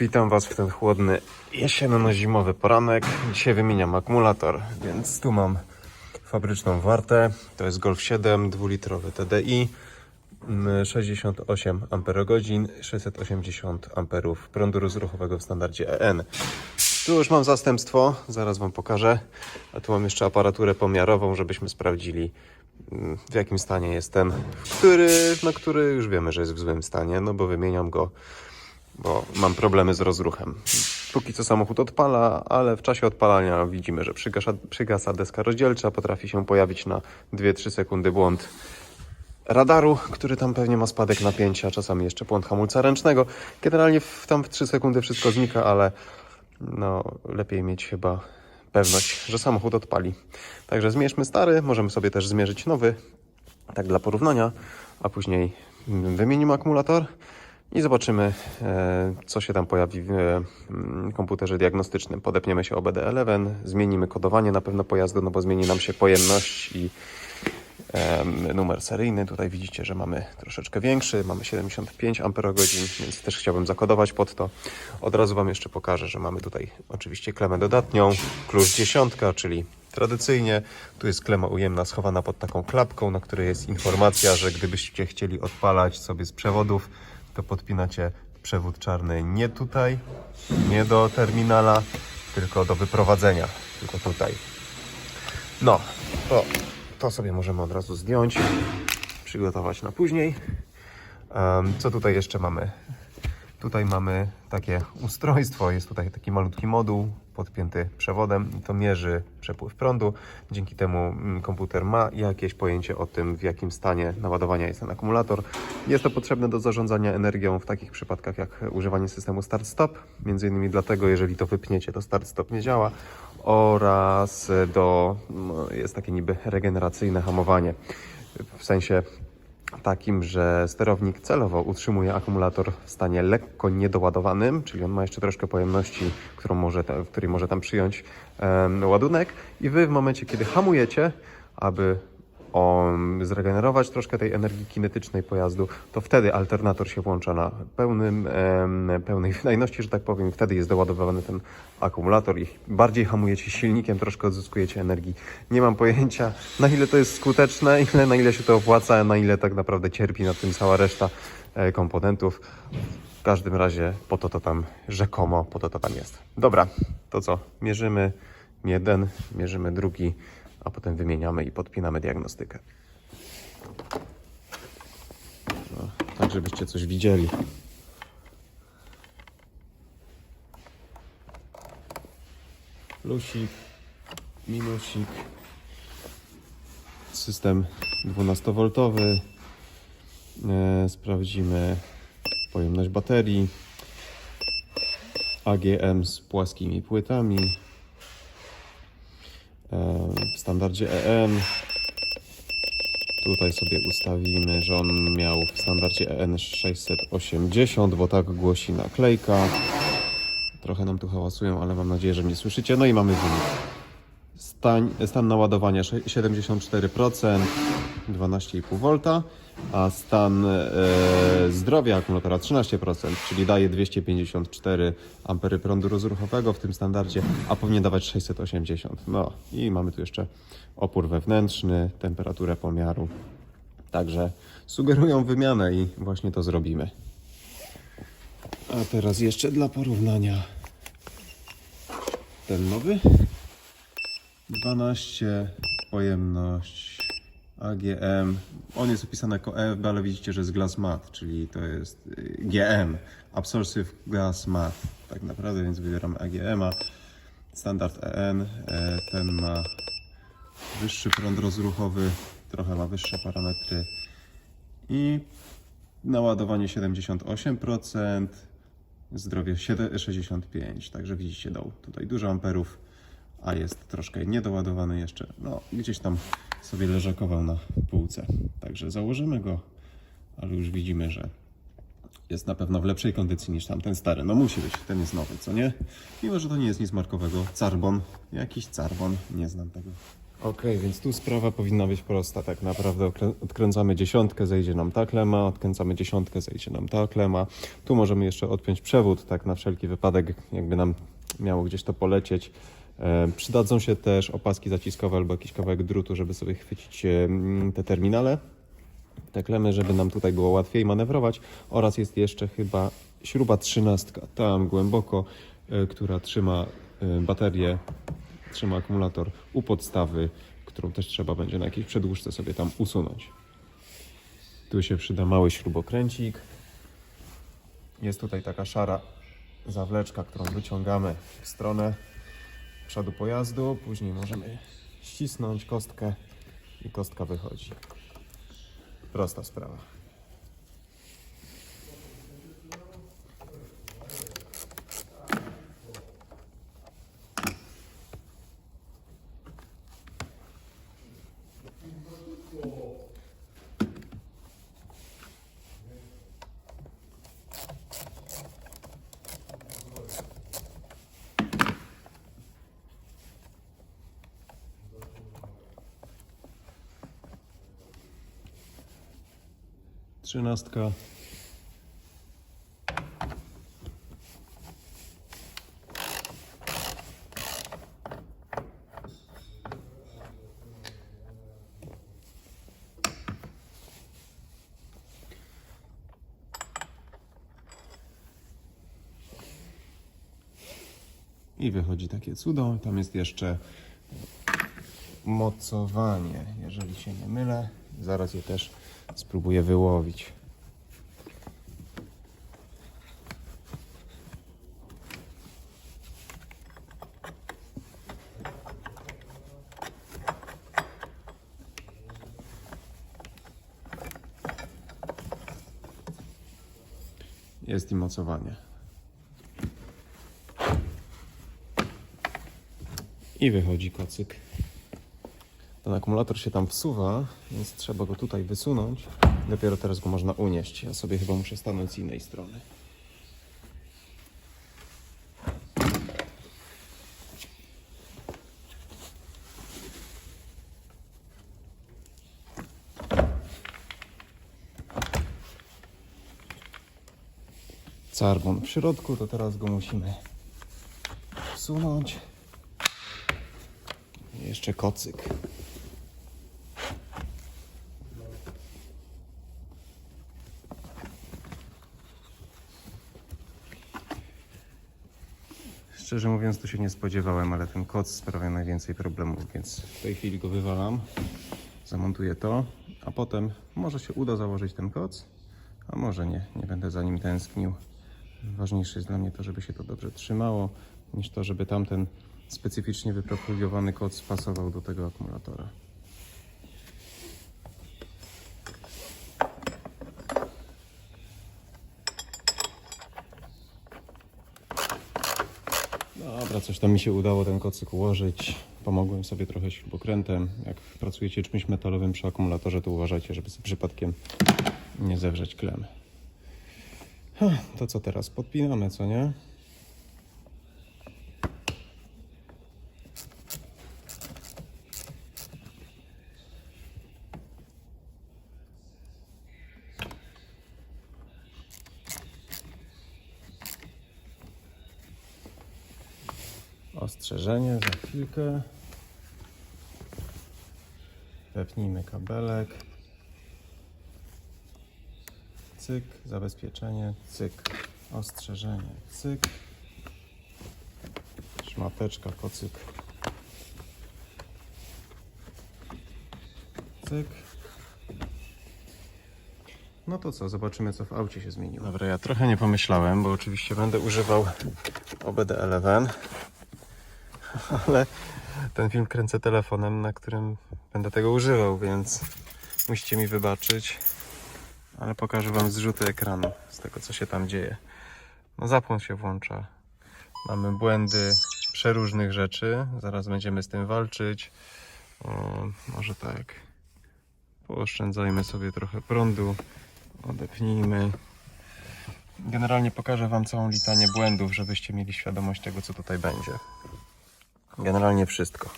Witam Was w ten chłodny jesienno-zimowy poranek. Dzisiaj wymieniam akumulator, więc tu mam fabryczną wartę. To jest Golf 7 dwulitrowy TDI. mm, 68 Ah, 680 A prądu rozruchowego w standardzie EN. Tu już mam zastępstwo, zaraz Wam pokażę. A tu mam jeszcze aparaturę pomiarową, żebyśmy sprawdzili w jakim stanie jest ten, który, no, który już wiemy, że jest w złym stanie, no bo wymieniam go bo mam problemy z rozruchem. Póki co samochód odpala, ale w czasie odpalania widzimy, że przygasa, przygasa deska rozdzielcza, potrafi się pojawić na 2-3 sekundy błąd radaru, który tam pewnie ma spadek napięcia, czasami jeszcze błąd hamulca ręcznego. Generalnie w, tam w 3 sekundy wszystko znika, ale no lepiej mieć chyba pewność, że samochód odpali. Także zmierzmy stary, możemy sobie też zmierzyć nowy, tak dla porównania, a później wymienimy akumulator i zobaczymy, e, co się tam pojawi w e, mm, komputerze diagnostycznym. Podepniemy się OBD11, zmienimy kodowanie na pewno pojazdu, no bo zmieni nam się pojemność i numer seryjny. Tutaj widzicie, że mamy troszeczkę większy, mamy 75 Ah, więc też chciałbym zakodować pod to. Od razu Wam jeszcze pokażę, że mamy tutaj oczywiście klemę dodatnią, klucz dziesiątka, czyli tradycyjnie. Tu jest klema ujemna schowana pod taką klapką, na której jest informacja, że gdybyście chcieli odpalać sobie z przewodów, to podpinacie przewód czarny nie tutaj, nie do terminala, tylko do wyprowadzenia, tylko tutaj. No, to, to sobie możemy od razu zdjąć, przygotować na później. Em, Co tutaj jeszcze mamy? Tutaj mamy takie ustrojstwo, jest tutaj taki malutki moduł podpięty przewodem i to mierzy przepływ prądu. Dzięki temu mm, komputer ma jakieś pojęcie o tym, w jakim stanie naładowania jest ten akumulator. Jest to potrzebne do zarządzania energią w takich przypadkach jak używanie systemu start-stop. Między innymi dlatego, jeżeli to wypniecie, to start-stop nie działa oraz do, no, jest takie niby regeneracyjne hamowanie. W sensie takim, że sterownik celowo utrzymuje akumulator w stanie lekko niedoładowanym, czyli on ma jeszcze troszkę pojemności, którą może, w której może tam przyjąć ładunek. I wy w momencie, kiedy hamujecie, aby on zregenerować troszkę tej energii kinetycznej pojazdu, to wtedy alternator się włącza na pełnym, pełnej wydajności, że tak powiem, wtedy jest doładowywany ten akumulator i bardziej hamujecie silnikiem, troszkę odzyskujecie energii. Nie mam pojęcia, na ile to jest skuteczne, ile, na ile się to opłaca, na ile tak naprawdę cierpi na tym cała reszta e, komponentów. W każdym razie po to to tam rzekomo, po to to tam jest. Dobra, to co? Mierzymy jeden, mierzymy drugi, a potem wymieniamy i podpinamy diagnostykę. No, tak, żebyście coś widzieli. Plusik, minusik. System 12V. E, sprawdzimy pojemność baterii. AGM z płaskimi płytami. Standardzie EN. Tutaj sobie ustawimy, że on miał w standardzie EN 680, bo tak głosi naklejka. Trochę nam tu hałasują, ale mam nadzieję, że mnie słyszycie. No i mamy wynik. Stan, stan naładowania sze- 74%, 12,5 V, a stan e, zdrowia akumulatora 13%, czyli daje 254 ampery prądu rozruchowego w tym standardzie, a powinien dawać 680. No i mamy tu jeszcze opór wewnętrzny, temperaturę pomiaru. Także sugerują wymianę i właśnie to zrobimy. A teraz jeszcze dla porównania ten nowy. 12 pojemność AGM. On jest opisany jako EFB, ale widzicie, że jest glass mat, czyli to jest y, GM. Absorptive Gas Mat. Tak naprawdę, więc wybieramy AGM-a. Standard EN. e, Ten ma wyższy prąd rozruchowy, trochę ma wyższe parametry. I naładowanie 78%, zdrowie 7 65, także widzicie dał tutaj dużo amperów, a jest troszkę niedoładowany jeszcze, no gdzieś tam sobie leżakował na półce, także założymy go, ale już widzimy, że jest na pewno w lepszej kondycji niż tamten stary, no musi być, ten jest nowy, co nie? Mimo, że to nie jest nic markowego, Carbon, jakiś Carbon, nie znam tego. Ok, więc tu sprawa powinna być prosta. Tak naprawdę odkręcamy dziesiątkę, zejdzie nam ta klema, odkręcamy dziesiątkę, zejdzie nam ta klema. Tu możemy jeszcze odpiąć przewód, tak na wszelki wypadek, jakby nam miało gdzieś to polecieć. E, przydadzą się też opaski zaciskowe albo jakiś kawałek drutu, żeby sobie chwycić e, te terminale te klemy, żeby nam tutaj było łatwiej manewrować oraz jest jeszcze chyba śruba trzynastka tam głęboko, e, która trzyma baterię, trzyma akumulator u podstawy, którą też trzeba będzie na jakiejś przedłużce sobie tam usunąć. Tu się przyda mały śrubokręcik. Jest tutaj taka szara zawleczka, którą wyciągamy w stronę przodu pojazdu. Później możemy ścisnąć kostkę i kostka wychodzi. Prosta sprawa. Trzynastka. I wychodzi takie cudo. Tam jest jeszcze mocowanie, jeżeli się nie mylę. Zaraz je też spróbuję wyłowić. Jest i mocowanie. I wychodzi kocyk. Ten akumulator się tam wsuwa, więc trzeba go tutaj wysunąć. Dopiero teraz go można unieść. Ja sobie chyba muszę stanąć z innej strony. Carbon w środku, to teraz go musimy wsunąć. Jeszcze kocyk. Szczerze mówiąc, tu się nie spodziewałem, ale ten koc sprawia najwięcej problemów, więc w tej chwili go wywalam. Zamontuję to, a potem może się uda założyć ten koc, a może nie. Nie będę za nim tęsknił. Ważniejsze jest dla mnie to, żeby się to dobrze trzymało, niż to, żeby tamten specyficznie wyprofilowany koc pasował do tego akumulatora. Dobra, coś tam mi się udało ten kocyk ułożyć. Pomogłem sobie trochę śrubokrętem. Jak pracujecie czymś metalowym przy akumulatorze, to uważajcie, żeby przypadkiem nie zewrzeć klemy. To co teraz? Podpinamy, co nie? Ostrzeżenie chwilkę. Wepnijmy kabelek. Cyk, zabezpieczenie, cyk. Ostrzeżenie, cyk. Szmateczka, kocyk. Cyk. No to co, zobaczymy co w aucie się zmieniło. Dobra, ja trochę nie pomyślałem, bo oczywiście będę używał OBD11 ale ten film kręcę telefonem, na którym będę tego używał, więc musicie mi wybaczyć. Ale pokażę Wam zrzuty ekranu z tego, co się tam dzieje. No zapłon się włącza. Mamy błędy przeróżnych rzeczy. Zaraz będziemy z tym walczyć. O, może tak. Pooszczędzajmy sobie trochę prądu. Odepnijmy. Generalnie pokażę Wam całą litanię błędów, żebyście mieli świadomość tego, co tutaj będzie. Generalnie wszystko.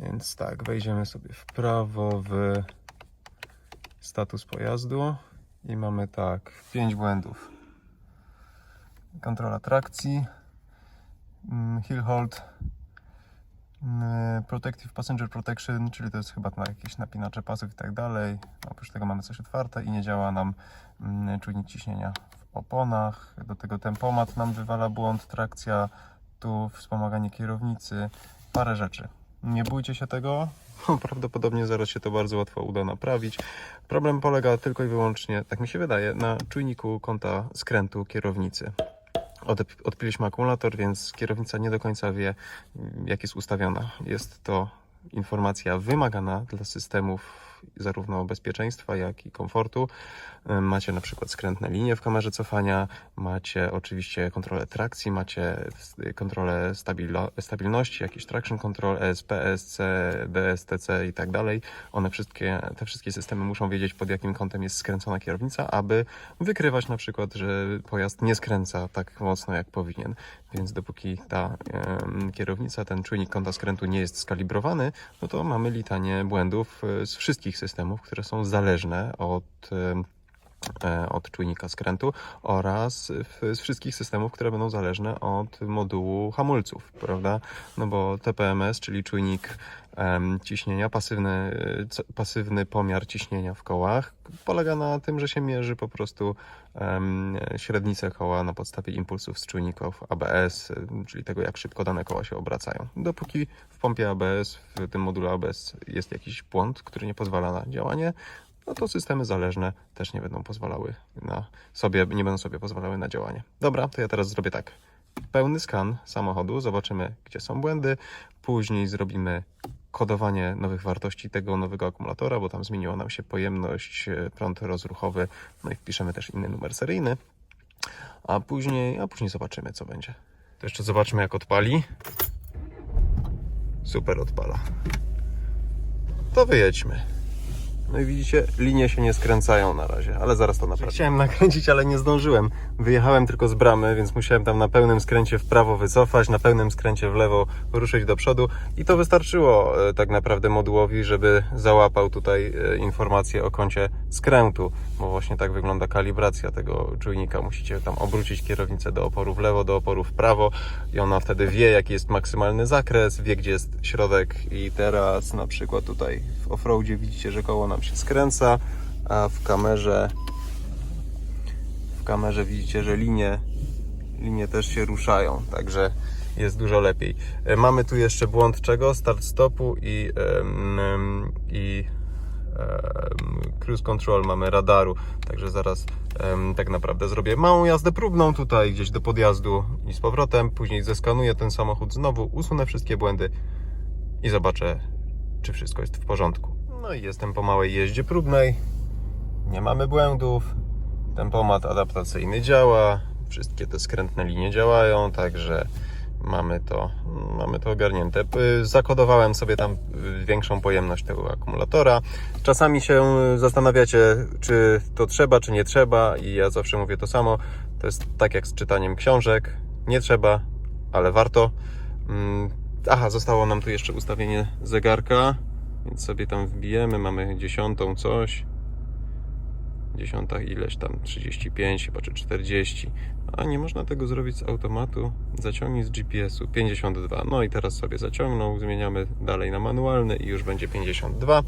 Więc tak, wejdziemy sobie w prawo w status pojazdu i mamy tak, 5 błędów. Kontrola trakcji, mm, hill hold, mm, protective passenger protection, czyli to jest chyba na jakieś napinacze pasów i tak dalej. Oprócz tego mamy coś otwarte i nie działa nam mm, czujnik ciśnienia w oponach. Do tego tempomat nam wywala błąd, trakcja, tu wspomaganie kierownicy, parę rzeczy. Nie bójcie się tego. Prawdopodobnie zaraz się to bardzo łatwo uda naprawić. Problem polega tylko i wyłącznie, tak mi się wydaje, na czujniku kąta skrętu kierownicy. Odpiliśmy akumulator, więc kierownica nie do końca wie, jak jest ustawiona. Jest to informacja wymagana dla systemów zarówno bezpieczeństwa, jak i komfortu. Ym, Macie na przykład skrętne linie w kamerze cofania, macie oczywiście kontrolę trakcji, macie kontrolę stabilności, jakiś traction control, ESP, ESC, DSTC i tak dalej. One wszystkie, te wszystkie systemy muszą wiedzieć pod jakim kątem jest skręcona kierownica, aby wykrywać na przykład, że pojazd nie skręca tak mocno jak powinien. Więc dopóki ta em, kierownica, ten czujnik kąta skrętu nie jest skalibrowany, no to mamy litanie błędów e, z wszystkich systemów, które są zależne od od czujnika skrętu oraz z wszystkich systemów, które będą zależne od modułu hamulców, prawda? No bo TPMS, czyli czujnik ciśnienia, pasywny, e, pasywny pomiar ciśnienia w kołach, polega na tym, że się mierzy po prostu średnicę koła na podstawie impulsów z czujników ABS, czyli tego, jak szybko dane koła się obracają. Dopóki w pompie ABS, w tym module ABS jest jakiś błąd, który nie pozwala na działanie, no to systemy zależne też nie będą pozwalały na sobie, nie będą sobie pozwalały na działanie. Dobra, to ja teraz zrobię tak. Pełny skan samochodu, zobaczymy, gdzie są błędy. Później zrobimy kodowanie nowych wartości tego nowego akumulatora, bo tam zmieniła nam się pojemność, e, prąd rozruchowy, no i wpiszemy też inny numer seryjny. A później, a później zobaczymy, co będzie. To jeszcze zobaczmy, jak odpali. Super odpala. To wyjedźmy. No i widzicie, linie się nie skręcają na razie, ale zaraz to naprawię. Chciałem nakręcić, ale nie zdążyłem. Wyjechałem tylko z bramy, więc musiałem tam na pełnym skręcie w prawo wycofać, na pełnym skręcie w lewo ruszyć do przodu i to wystarczyło e, tak naprawdę modułowi, żeby załapał tutaj e, informację o kącie skrętu, bo właśnie tak wygląda kalibracja tego czujnika. Musicie tam obrócić kierownicę do oporu w lewo, do oporu w prawo i ona wtedy wie, jaki jest maksymalny zakres, wie, gdzie jest środek i teraz na przykład tutaj w offroadzie widzicie, że koło nam się skręca, a w kamerze w kamerze widzicie, że linie linie też się ruszają, także jest dużo lepiej. E, Mamy tu jeszcze błąd czego? Start stopu i, i cruise control, mamy radaru, także zaraz tak naprawdę zrobię małą jazdę próbną tutaj gdzieś do podjazdu i z powrotem, później zeskanuję ten samochód znowu, usunę wszystkie błędy i zobaczę, czy wszystko jest w porządku. No i jestem po małej jeździe próbnej, nie mamy błędów, tempomat adaptacyjny działa, wszystkie te skrętne linie działają, także mamy to, mamy to ogarnięte. Y, Zakodowałem sobie tam y, większą pojemność tego akumulatora. Czasami się zastanawiacie, czy to trzeba, czy nie trzeba i ja zawsze mówię to samo. To jest tak jak z czytaniem książek. Nie trzeba, ale warto. Mm, Aha, zostało nam tu jeszcze ustawienie zegarka, więc sobie tam wbijemy. Mamy dziesiątą coś dziesiąta ileś tam 35 chyba czy 40 a nie można tego zrobić z automatu zaciągnij z GPS-u 52 no i teraz sobie zaciągnął zmieniamy dalej na manualny i już będzie 52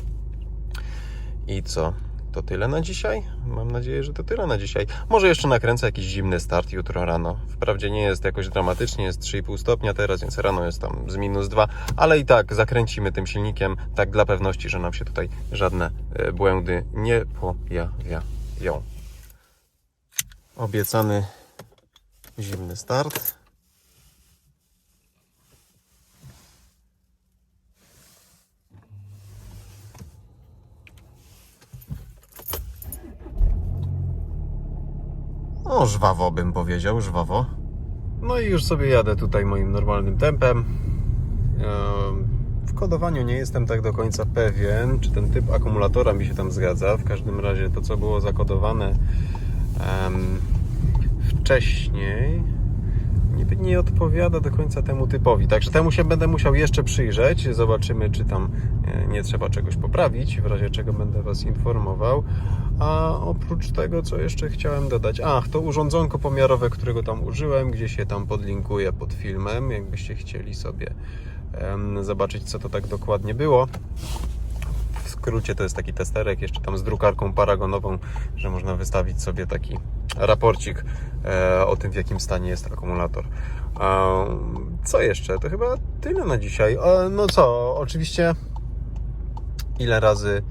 i co? To tyle na dzisiaj? Mam nadzieję, że to tyle na dzisiaj. Może jeszcze nakręcę jakiś zimny start jutro rano. Wprawdzie nie jest jakoś dramatycznie, jest 3,5 stopnia teraz, więc rano jest tam z minus 2, ale i tak zakręcimy tym silnikiem, tak dla pewności, że nam się tutaj żadne e, błędy nie pojawiają. Obiecany zimny start. O, żwawo bym powiedział, żwawo. No i już sobie jadę tutaj moim normalnym tempem. Em, W kodowaniu nie jestem tak do końca pewien, czy ten typ akumulatora mi się tam zgadza. W każdym razie to, co było zakodowane wcześniej, niby nie odpowiada do końca temu typowi. Także temu się będę musiał jeszcze przyjrzeć. Zobaczymy, czy tam e, nie trzeba czegoś poprawić, w razie czego będę Was informował. A oprócz tego, co jeszcze chciałem dodać? Ach, to urządzonko pomiarowe, którego tam użyłem, gdzieś się tam podlinkuję pod filmem, jakbyście chcieli sobie zobaczyć, co to tak dokładnie było. Skrócie to jest taki testerek, jeszcze tam z drukarką paragonową, że można wystawić sobie taki raporcik e, o tym, w jakim stanie jest akumulator. Co jeszcze? To chyba tyle na dzisiaj. No co, oczywiście ile razy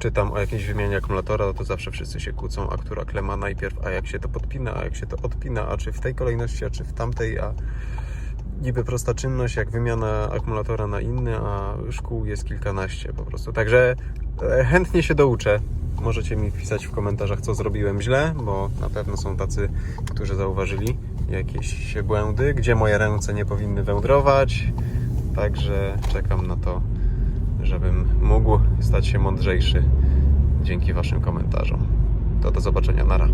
czytam o jakiejś wymianie akumulatora, to zawsze wszyscy się kłócą, a która klema najpierw, a jak się to podpina, a jak się to odpina, a czy w tej kolejności, a czy w tamtej, a niby prosta czynność, jak wymiana akumulatora na inny, a szkół jest kilkanaście po prostu. Także e, chętnie się douczę. Możecie mi pisać w komentarzach, co zrobiłem źle, bo na pewno są tacy, którzy zauważyli jakieś błędy, gdzie moje ręce nie powinny wędrować. Także czekam na to, żebym mógł stać się mądrzejszy dzięki Waszym komentarzom. To do zobaczenia, nara.